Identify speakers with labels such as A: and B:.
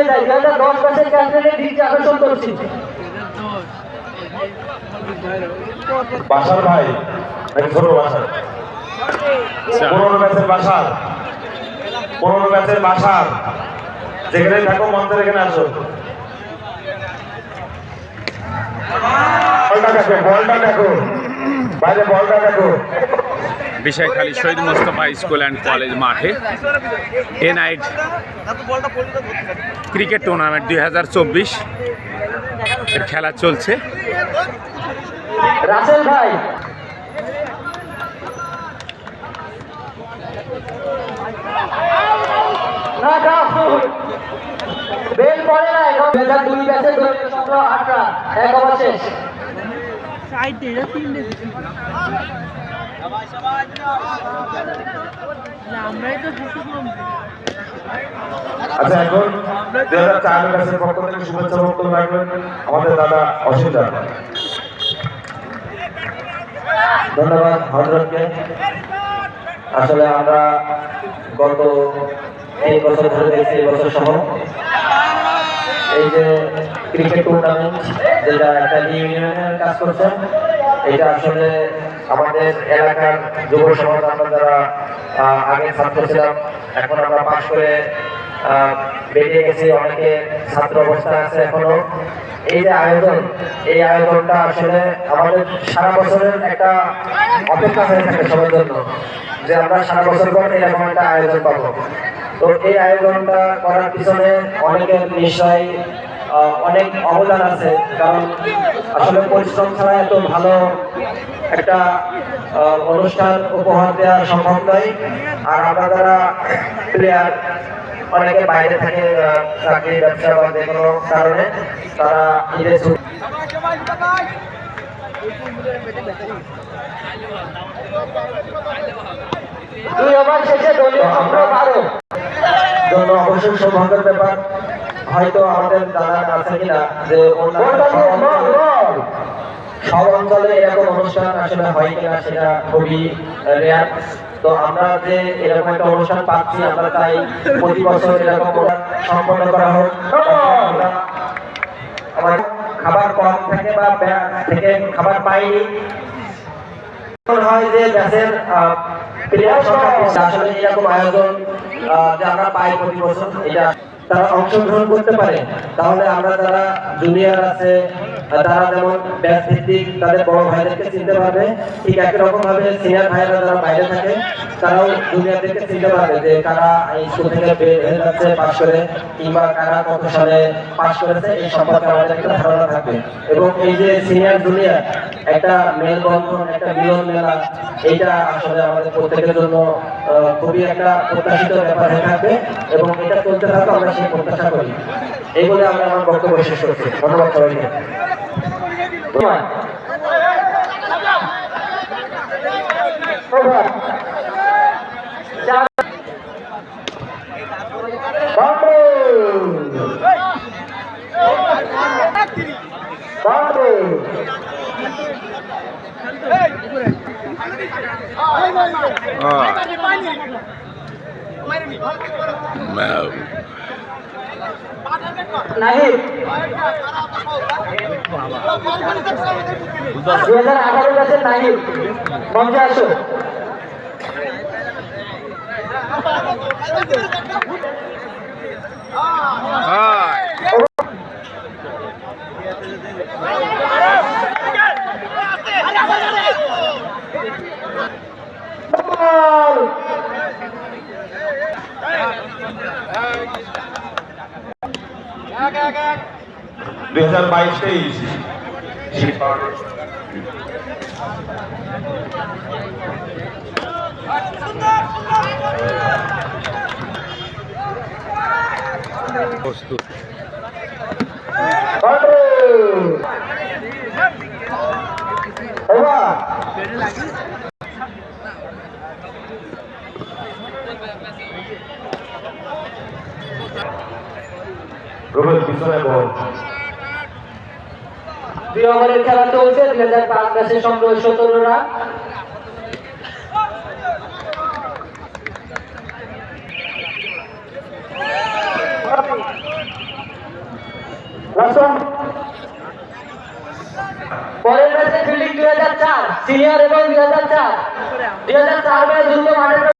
A: এগিয়ে যায় দুই হাজার দশ বছর ক্যাপ্টেনের দিকটি আকর্ষণ করছি
B: বাসার ভাই ছোট বাসার। পনেরো ব্যাচের বাসার পনেরো ব্যাচের বাসার যেখানে থাকো মন্ত্রের এখানে আসো। বলটা দেখো বলটা দেখো। বাইরে বলটা দেখো।
C: Bishoykhali Shahid Mostafa school and college মাঠে। এ নাইট ক্রিকেট টুর্নামেন্ট দুই হাজার চব্বিশ। এর খেলা চলছে।
D: সাইডে এটা তিনটে দিছি
B: আচ্ছা এখন পক্ষ থেকে শুভেচ্ছা বক্তব্য রাখবেন আমাদের দাদা অসীম দাদা।
A: ধন্যবাদ হজরতকে আসলে আমরা গত তিন বছর ধরে দেখছি এবছর সহ। এই যে ক্রিকেট টুর্নামেন্ট যেটা একটা ইউনিয়নের কাজ করছে, এটা আসলে আমাদের এলাকার যুব সমাজ আমরা যারা আগে ছাত্র ছিলাম, এখন আমরা পাশ করে বেরিয়ে গেছি, অনেকে ছাত্র অবস্থায় আছে এখনও। এই যে আয়োজন, এই আয়োজনটা আসলে আমাদের সারা বছরের একটা অপেক্ষা হয়ে থাকে সবার জন্য, যে আমরা সারা বছর পর এরকম একটা আয়োজন পাবো। তো এই আয়োজনটা করার পিছনে অনেকের নিশ্চয় অনেক অবদান আছে, কারণ আসলে পরিশ্রম ছাড়া এত ভালো একটা অনুষ্ঠান উপহার দেওয়া সম্ভব নয়। আর আমরা যারা প্লেয়ার অনেকে বাইরে থাকে চাকরি, ব্যবসা বা যে কোনো কারণে তারা জন্য অবশ্যই সৌভাগ্যের ব্যাপার। হয়তো আমাদের জানা আছে কিনা যে সব অঞ্চলে- এরকম অনুষ্ঠান আসলে হয় কিনা সেটা খুবই রেয়ার তো আমরা যে এরকম একটা অনুষ্ঠান পাচ্ছি, আমরা প্রতি বছর এরকম সম্পন্ন করা হোক। আমার খাবার কম থাকে বা থেকে খাবার পাইনি। হয় যে আসলে এরকম আয়োজন যে আমরা পাই প্রতি বছর, এটা তারা অংশগ্রহণ করতে পারে। তাহলে আমরা যারা জুনিয়র আছে, তারা যেমন ব্যাচ ভিত্তিক তাদের বড় ভাইদেরকে চিনতে পারবে, ঠিক একই রকম ভাবে সিনিয়র ভাইরা যারা বাইরে থাকে, তারাও জুনিয়রদেরকে চিনতে পারবে যে কারা এই স্কুল থেকে বের হয়ে যাচ্ছে, পাশ করে, কিংবা কারা কত সালে পাশ করেছে, এই সম্পর্কে আমাদের একটা ধারণা থাকবে। এবং এই যে সিনিয়র জুনিয়র একটা মেলবন্ধন, একটা মিলন মেলা, এটা আসলে আমাদের প্রত্যেকের জন্য খুবই একটা প্রত্যাশিত ব্যাপার হয়ে থাকবে এবং এটা চলতে থাকবে আমরা সেই প্রত্যাশা করি। এই বলে আমরা আমার বক্তব্য শেষ করছি। ধন্যবাদ সবাইকে। ধন্যবাদ। Over. চার। Boundary. Boundary. নাহিদ দু হাজার আঠারো ব্যাচের নাহিদ মঞ্চে আসো বল।
B: দুই হাজার বাইশ তেইশ
C: প্রস্তুত.
B: রুবেল পিছনে বল।
A: দুই ওভারের খেলা চলছে দুই হাজার পাঁচ ব্যাচের সংগ্রহ সতেরোরা।
C: পরের ম্যাচে ফিল্ডিং দুই হাজার চার, সিনিয়র এবং দুই হাজার চার। দুই হাজার চার মাঠে